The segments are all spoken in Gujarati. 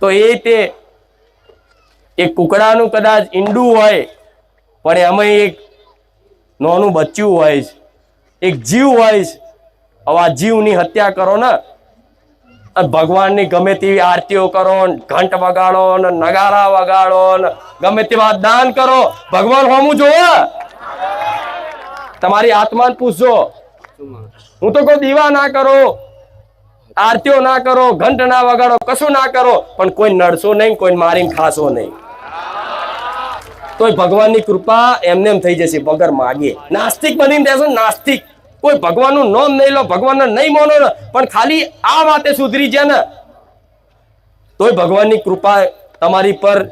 તો એ તે એ કુકડાનું કદાચ ઈંડું હોય પણ એમાં એક નાનું બચ્ચું હોય છે એક જીવ હોય છે હવે આ જીવની હત્યા કરો ને ભગવાનની ગમે તેવી આરતીઓ કરો ઘંટ વગાડો ને નગારા વગાડો ને ગમે તેવા દાન કરો ભગવાન હોમું જોવો. તમારી આત્માને પૂછજો. હું તો કોઈ દીવા ના કરો. આરતીઓ ના કરો, ઘંટ ના વગાડો, કશું ના કરો, પણ કોઈ નડશો નહીં, કોઈ મારીને ખાશો નહીં. તોય ભગવાનની કૃપા એમને એમ થઈ જશે, વગર માગે. નાસ્તિક બનીને દેશો નાસ્તિક. કોઈ ભગવાનનું નામ નહીં લો, ભગવાનને નહીં માનો પણ ખાલી આ વાતે સુધરી જાય ને, તોય ભગવાનની કૃપા તમારી પર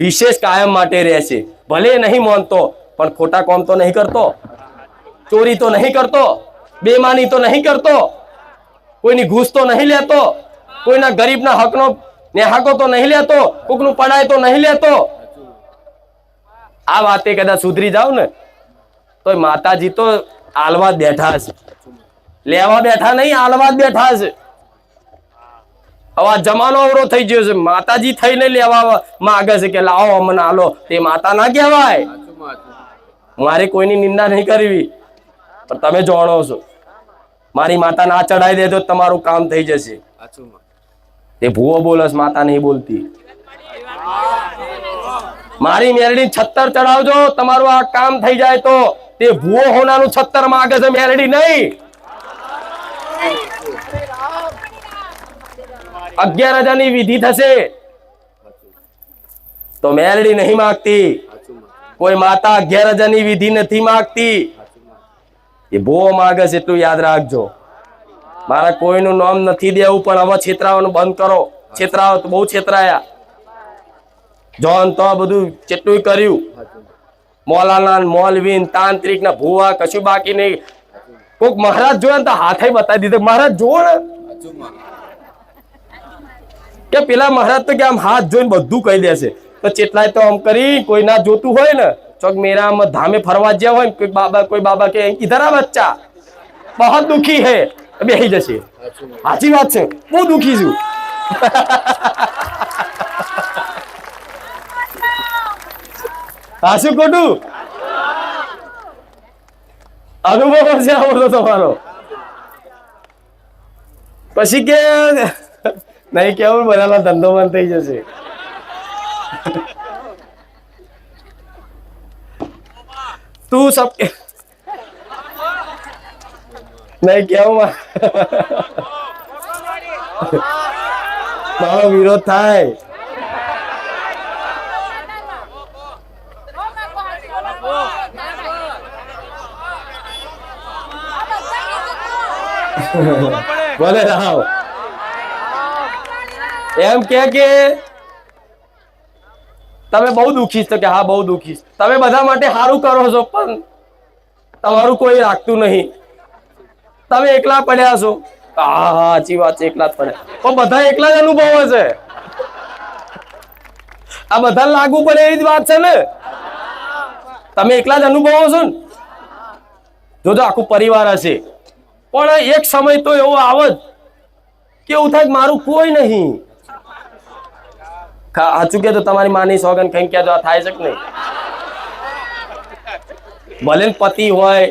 વિશેષ કાયમ માટે રહેશે. ભલે નહીં માનતો, પણ ખોટા કામ તો નહીં કરતો. ચોરી તો નહીં કરતો. બેમાની તો નહીં કરતો. કોઈની ઘૂસ તો નહીં લેતો, કોઈના ગરીબના હકનો નેહાકો તો નહીં લેતો, કોકનું પડાય તો નહીં લેતો. આ વાતે કદાચ સુધરી જાવ ને તો માતાજી તો આલવા બેઠા છે. લેવા બેઠા નહીં, આલવા બેઠા છે. હવે જમાનો અવરો થઈ ગયો છે. માતાજી થઈને લેવા માંગે છે કે લાવો અમને આલો. તે માતા ના કહેવાય. મારે કોઈની નિંદા નહીં કરવી. પણ તમે જાણો છો. મારી માતા ના ચડાવી દે તો તમારું કામ થઈ જશે. તે ભૂવો બોલસ માતા નહીં બોલતી. મારી મેરડી છત્તર ચડાવજો તમારું આ કામ થઈ જાય તો. તે ભૂવો હોનાનું છત્તર માગે છે મેરડી નહીં. અગિયાર હજારની વિધિ થશે. તો મેરડી નહીં માગતી. કોઈ માતા અગિયાર હજારની વિધિ નથી માગતી. એ બહુ માગે છે એટલું યાદ રાખજો. મારા કોઈનું નામ નથી દેવું, પણ હવે છેતરાવાનું બંધ કરો. છેતરાવો તો બહુ છેતરાયા. જોન, તો બધું કેટલું કર્યું. મોલાના, મોલવીન, તાંત્રિક ના ભૂવા, કશું બાકી નહીં. કોક મહારાજ જોયા તો હાથે બતાવી દીધો. મહારાજ જોવો ને. કે પેલા મહારાજ તો કે આમ હાથ જોઈને બધું કહી દેશે. તો ચેટલાય તો આમ કરી, કોઈ ના જોતું હોય ને. ચોક મેરામાં ધામે ફરવા જ્યાં હોય કોઈ બાબા કોઈ બાબા કે ઇધર બચ્ચા બહુ દુખી હે. બેસી જશે. સાચી વાત છે. બહુ દુખી છું. હાસુ ખોટું અનુભવ છે આ બધો તમારો. પછી કે, નહીં કેવું બધાના ધંધો બંધ થઈ જશે. તું સબ નહીં કેવું મારો વિરોધ થાય ભલે રાવ એમ કે કે તમે બહુ દુઃખી છો કે હા, બહુ દુઃખી તમે બધા માટે સારું કરો છો, પણ તમારું કોઈ રાખતું નહીં. તમે એકલા પડ્યા છો. હા હા, સાચી વાત છે, એકલા જ પડ્યા. પણ બધા એકલા જ અનુભવે છે. આ બધા લાગુ પડે એવી જ વાત છે ને. તમે એકલા જ અનુભવો છો ને? જોજો આખું પરિવાર હશે. પણ એક સમય તો એવો આવો જ કે એવું થાય મારું કોઈ નહીં. સાચું કે તો તમારી માની સોગન ક્યાં આ થાય છે કે નહીં? ભલે પતિ હોય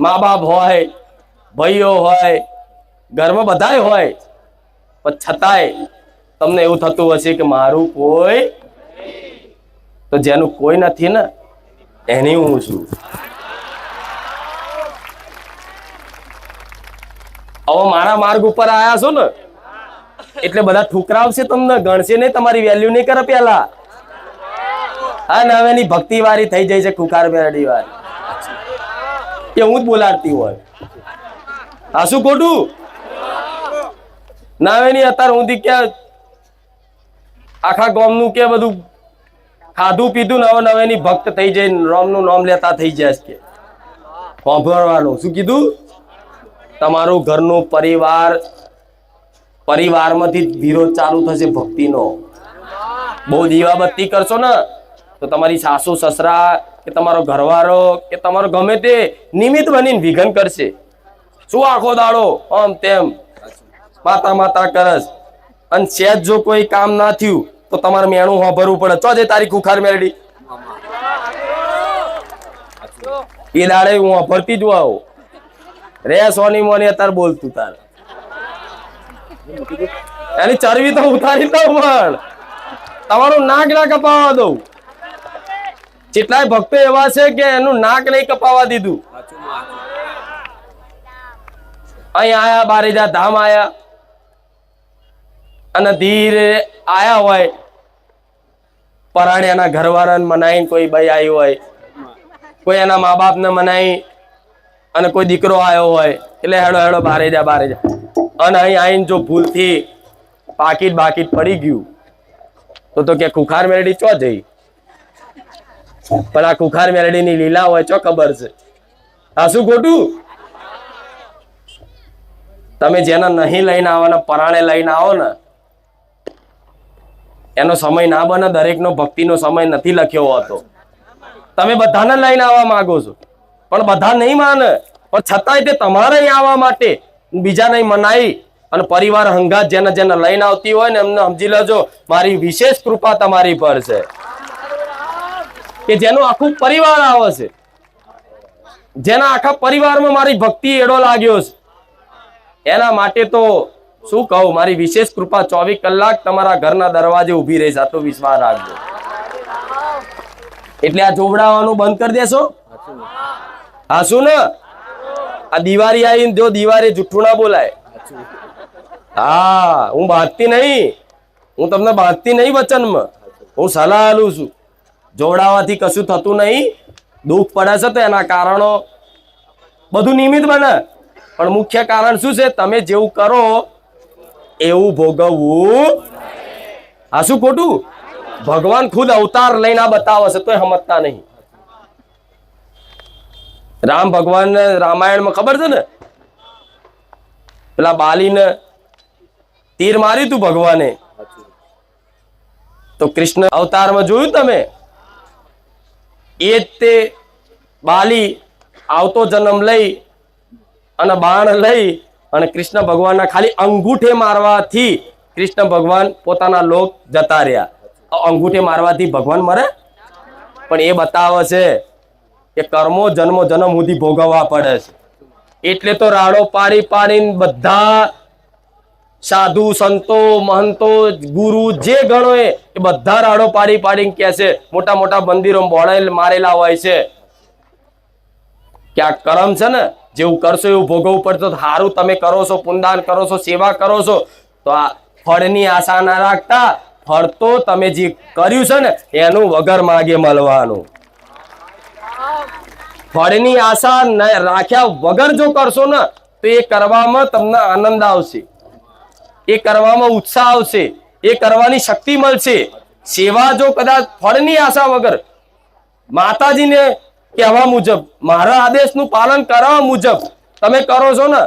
મા બાપ હોય, ભાઈઓ હોય, ઘરમાં બધાય હોય, પણ છતાંય તમને એવું થતું હશે કે મારું કોઈ તો જેનું કોઈ નથી ને, એની હું છું. હવે મારા માર્ગ ઉપર આવ્યા છો ને એટલે બધા ઠુકરાવશે તમને, ગણશે નહીં, તમારી વેલ્યુ નહીં કરે પેલા. હા, ને હવે ભક્તિ વાળી થઈ જાય છે ખુખાર બેરડી વાળી કે હું જ બોલાડતી હોય. હા, શું ખોટું? ના, હવે અત્યારે હું કે આખા ગામનું કે બધું ખાધું પીધું નવે નવે ની ભક્ત થઈ જાય રોમનું નામ લેતા થઈ જાય કે. સાંભળવાનું. શું કીધું? તમારું ઘરનું પરિવાર પરિવારમાંથી જ વિરોધ ચાલુ થશે ભક્તિનો. બહુ દીવાબત્તી કરશો ને, તો તમારી સાસુ, સસરા, કે તમારો ઘરવાળો, કે તમારો ગમે તે નિમિત્ત બનીને વિઘન કરશે. શું આખો દાડો? આમ તેમ. માતા માતા કરસ. અને સેજ જો કોઈ કામ ના થયું, તો તમારે મેણું હોભરવું પડે. ચો જે તારી ખુખાર મેળડી એ દાડે હું હોભરતી જ આવું રે સોની મોની અત્યારે બોલતું તાર. એની ચરબી તો ઉતારી દઉં પણ. તમારું નાક ના કપાવા દઉં. કેટલાય ભક્તો એવા છે કે એનું નાક નહીં કપાવા દીધું. અહીં આયા, બારેજા ધામ આયા. અને ધીરે આયા હોય. પરાણે એના ઘરવાળાને મનાઈ કોઈ ભાઈ આવ્યું હોય. કોઈ એના મા બાપને મનાઈ અને કોઈ દીકરો આવ્યો હોય. એટલે હેડો હેડો બારે જા બારે જા અને અહીં આવીને જો ભૂલથી પાકીટ બાકીટ પડી ગયું, તો તો કે ખુખાર મેરડી ચો જઈ? પણ આ ખુખાર મેરડીની લીલા હોય ચો ખબર છે? આ શું ખોટું? તમે જેને નહીં લઈને આવવાના પરાણે લઈને આવો ને, એનો સમય ના બને, દરેકનો ભક્તિનો સમય નથી લખ્યો હોતો. તમે બધાને લઈને આવવા માંગો છો, પણ બધા નહીં માને. પણ છતાંય તે તમારે આવવા માટે બીજાને મનાઈ અને પરિવાર હંગાત જેને જેને લઈને આવતી હોય ને એમને સમજી લેજો, મારી વિશેષ કૃપા તમારી પર છે. કે જેનું આખું પરિવાર આવે છે. જેના આખા પરિવારમાં મારી ભક્તિ એડો લાગ્યો છે. એના માટે તો શું કહું, મારી વિશેષ કૃપા ચોવીસ કલાક તમારા ઘરના દરવાજે ઊભી રહીશ આટલો વિશ્વાસ રાખજો. એટલે આ જોવડાવવાનું બંધ કરી દેશો. હા, શું ને? આ દિવાળી આવીને જો દિવાળી જુઠ્ઠું ના બોલાય. હા, હું બાંધતી નહીં. હું તમને બાંધતી નહીં વચનમાં. હું સલાહ આલું છું. જોવડાવવાથી કશું થતું નહીં. દુઃખ પડે છે તો એના કારણો બધું નિમિત્ત બને. પણ મુખ્ય કારણ શું છે? તમે જેવું કરો, એવું ભોગવવું આ શું ખોટું? ભગવાન ખુદ અવતાર લઈને આ બતાવે છે, તોય સમજતા નહીં. રામ ભગવાન રામાયણમાં ખબર છે ને? પેલા બાલીને તીર માર્યું તું ભગવાને. તો કૃષ્ણ અવતારમાં જોયું તમે? એ જ તે બાલી આવતો જન્મ લઈ અને બાણ લઈ અને કૃષ્ણ ભગવાનના ખાલી અંગૂઠે મારવાથી કૃષ્ણ ભગવાન પોતાના લોક જતા રહ્યા. અંગૂઠે મારવાથી ભગવાન મરે? પણ એ બતાવે છે કે કર્મો જન્મો જન્મ સુધી ભોગવવા પડે છે. એટલે તો રાડો પાડી પાડીને બધા સાધુ, સંતો, મહંતો, ગુરુ જે ગણો એ બધા રાડો પાડી પાડીને કે છે, મોટા મોટા મંદિરો બોળે મારેલા હોય છે. કે આ કર્મ છે ને, જેવું કરશો એવું ભોગવવું પડશે સારું તમે કરો છો પુનદાન કરો છો, સેવા કરો છો, તો આ ફળની આશા ના રાખતા ફળ તો તમે જે કર્યું છે ને, એનું વગર માગે મળવાનું. ફળની આશા રાખ્યા વગર જો કરશો ને, તો એ કરવામાં તમને આનંદ આવશે. એ કરવામાં ઉત્સાહ આવશે. એ કરવાની શક્તિ મળશે. સેવા જો કદાચ ફળની આશા વગર માતાજીને કહેવા મુજબ, મારા આદેશનું પાલન કરવા મુજબ તમે કરો છો ને,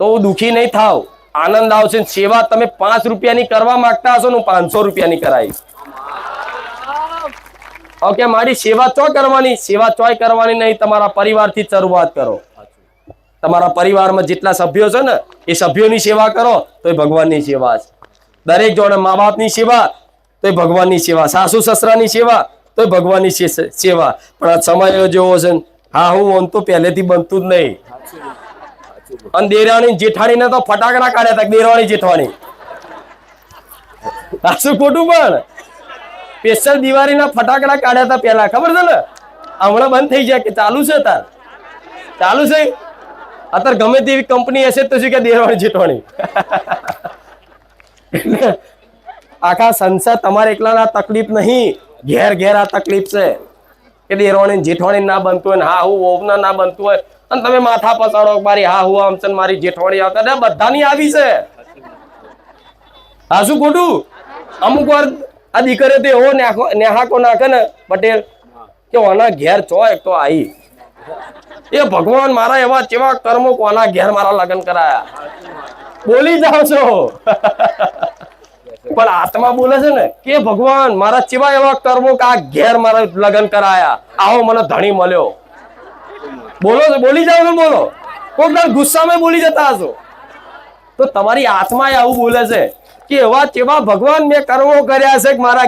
તો દુઃખી નહીં થાવ. આનંદ આવશે સેવા તમે પાંચ રૂપિયાની કરવા માંગતા હશો ને પાંચસો રૂપિયાની કરાવીશ. ઓકે, મારી સેવા ચો કરવાની, સેવા ચોય કરવાની નહીં, તમારા પરિવારથી શરૂઆત કરો. તમારા પરિવારમાં જેટલા સભ્યો છે ને, એ સભ્યોની સેવા કરો તો એ ભગવાનની સેવા છે. દરેક જોડે મા બાપની સેવા તો એ ભગવાનની સેવા. સાસુ સસરાની સેવા તો એ ભગવાનની સેવા. પણ આ સમય જેવો છે હા, હું ઓન તો પહેલેથી બનતું જ નહીં. અને દેરાણી જેઠાણીને તો ફટાકડા કાઢ્યા હતા દેરાણી જેઠવાની સાસુ ખોટું પણ? સ્પેશિયલ દિવાળીના ફટાકડા કાઢ્યા હતા પહેલા, ખબર છે ને? હમણાં બંધ થઈ જાય કે ચાલુ છે તાર ચાલુ છે? અત્યારે ગમે તેવી કંપની હશે તો શું કે દેરવાણી જેઠવાણી આખા સંસાર તમારે એકલાના તકલીફ નહીં. ઘેર ઘેર આ તકલીફ છે. કે દેરવાણી જેઠવાણી ના બનતું હોય હા હું ઓવના ના બનતું હોય અને તમે માથા પસાડો મારી હા હું આમ છે મારી જેઠવાણી આવતા બધાની આવી છે. હા શું ખોટું? અમુક વાર આ દીકરે તો એવો નેહાકો નાખે ને પટેલ, કે ઓના ઘેર છો એક તો આઈ. એ ભગવાન મારા એવા કેવા કર્મો કોના ઘેર મારા લગ્ન કરાયા. બોલી જાઓ છો. પણ આત્મા બોલે છે ને કે ભગવાન, મારા ચેવા એવા કર્મો કે આ ઘેર મારા લગ્ન કરાયા. આવો મને ધણી મળ્યો. બોલો બોલી જાઓ છો બોલો. કોઈક ગુસ્સામાં બોલી જતા હશો. તો તમારી આત્મા આવું બોલે છે. કે એવા કેવા ભગવાન મેં કર્મો કર્યા છે કે મારા